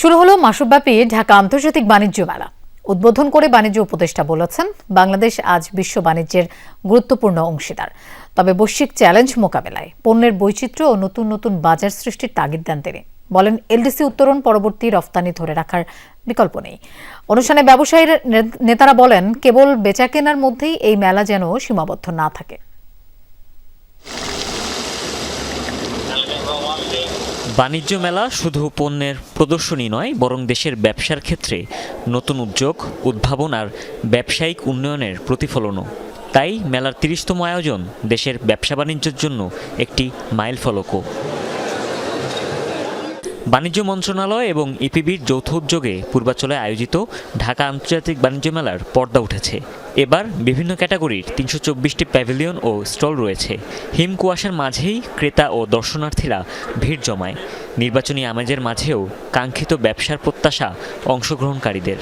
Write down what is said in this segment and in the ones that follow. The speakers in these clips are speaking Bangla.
শুরু হলো মাসব্যাপী ঢাকা আন্তর্জাতিক বাণিজ্য মেলা। উদ্বোধন করে বাণিজ্য উপদেষ্টা বলেছেন, বাংলাদেশ আজ বিশ্ব বাণিজ্যের গুরুত্বপূর্ণ অংশীদার। তবে বৈশ্বিক চ্যালেঞ্জ মোকাবেলায় পণ্যের বৈচিত্র্য ও নতুন নতুন বাজার সৃষ্টির তাগিদ দেন তিনি। বলেন, এলডিসি উত্তরণ পরবর্তী রফতানি ধরে রাখার বিকল্প নেই। অনুষ্ঠানে ব্যবসায়ীর নেতারা বলেন, কেবল বেচাকেনার মধ্যেই এই মেলা যেন সীমাবদ্ধ না থাকে। বাণিজ্য মেলা শুধু পণ্যের প্রদর্শনী নয়, বরং দেশের ব্যবসার ক্ষেত্রে নতুন উদ্যোগ, উদ্ভাবন আর ব্যবসায়িক উন্নয়নের প্রতিফলনও। তাই মেলার তিরিশতম আয়োজন দেশের ব্যবসা বাণিজ্যের জন্য একটি মাইল ফলকও বাণিজ্য মন্ত্রণালয় এবং ইপিবির যৌথ উদ্যোগে পূর্বাচলে আয়োজিত ঢাকা আন্তর্জাতিক বাণিজ্য মেলার পর্দা উঠেছে। এবার বিভিন্ন ক্যাটাগরির তিনশো চব্বিশটি প্যাভিলিয়ন ও স্টল রয়েছে। হিম কুয়াশার মাঝেই ক্রেতা ও দর্শনার্থীরা ভিড় জমায়। নির্বাচনী আমেজের মাঝেও কাঙ্ক্ষিত ব্যবসার প্রত্যাশা অংশগ্রহণকারীদের।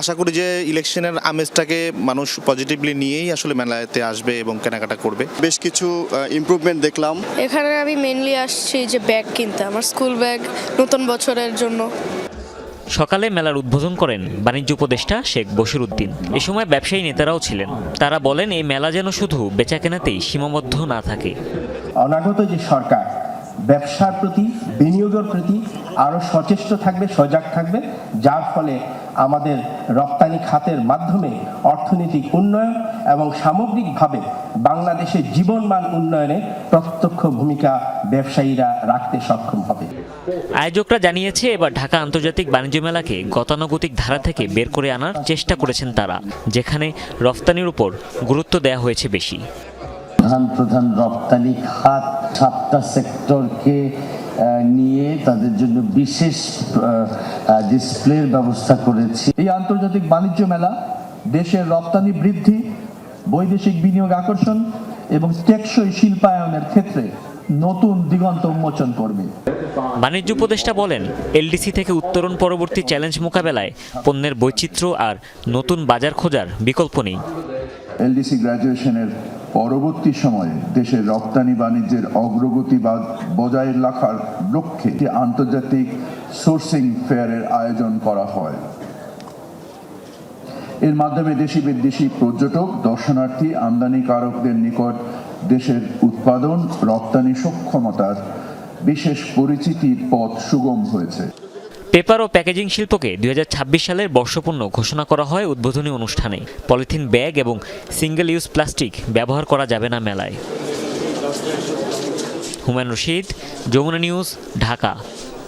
আশা করি যে ইলেকশনের আমেজটাকে মানুষ পজিটিভলি নিয়েই আসলে মেলাতে আসবে এবং কেনাকাটা করবে। বেশ কিছু ইমপ্রুভমেন্ট দেখলাম। এখানে আমি মেনলি আসছি যে ব্যাগ কিনতে আমার স্কুল ব্যাগ নতুন বছরের জন্য। সকালে মেলার উদ্বোধন করেন বাণিজ্য উপদেষ্টা শেখ বশির উদ্দিন এ সময় ব্যবসায়ী নেতারাও ছিলেন। তারা বলেন এই মেলা যেন শুধু বেচা কেনাতেই সীমাবদ্ধ না থাকে। অনাগত যে সরকার ব্যবসার প্রতি বিনিয়োগের প্রতি আরও সচেষ্ট থাকবে সজাগ থাকবে যার ফলে আমাদের রপ্তানি খাতের মাধ্যমে অর্থনৈতিক উন্নয়ন এবং সামগ্রিকভাবে বাংলাদেশের জীবনমান উন্নয়নে প্রত্যক্ষ ভূমিকা ব্যবসায়ীরা রাখতে সক্ষম হবে। আয়োজকরা জানিয়েছে, এবার ঢাকা আন্তর্জাতিক বাণিজ্য মেলাকে গতানুগতিক ধারা থেকে বের করে আনার চেষ্টা করেছেন তারা, যেখানে রফতানির উপর গুরুত্ব দেওয়া হয়েছে বেশি। প্রধান প্রধান রপ্তানি খাত সাতটা সেক্টরকে নিয়ে তাদের জন্য বিশেষ ডিসপ্লের ব্যবস্থা করেছি। এই আন্তর্জাতিক বাণিজ্য মেলা দেশের রপ্তানি বৃদ্ধি বৈদেশিক বিনিয়োগ আকর্ষণ এবং টেকসই শিল্পায়নের ক্ষেত্রে নতুন দিগন্ত উন্মোচন করবে। বাণিজ্য উপদেষ্টা বলেন এলডিসি থেকে উত্তরণ পরবর্তী চ্যালেঞ্জ মোকাবেলায় পণ্যের বৈচিত্র্য আর নতুন বাজার খোঁজার বিকল্প নেই। এলডিসি গ্র্যাজুয়েশনের পরবর্তী সময়ে দেশের রপ্তানি বাণিজ্যের অগ্রগতি বা- বজায় রাখার লক্ষ্যে আন্তর্জাতিক সোর্সিং ফেয়ারের আয়োজন করা হয়। এর মাধ্যমে দেশি বিদেশি পর্যটক, দর্শনার্থী, আমদানিকারকদের নিকট দেশের উৎপাদন, রপ্তানি সক্ষমতার বিশেষ পরিচিতির পথ সুগম হয়েছে। পেপার ও প্যাকেজিং শিল্পকে দু হাজার ছাব্বিশ সালের বর্ষপূর্ণ ঘোষণা করা হয় উদ্বোধনী অনুষ্ঠানে। পলিথিন ব্যাগ এবং সিঙ্গেল ইউজ প্লাস্টিক ব্যবহার করা যাবে না মেলায়। হুমায়ুন রশিদ, যমুনা নিউজ, ঢাকা।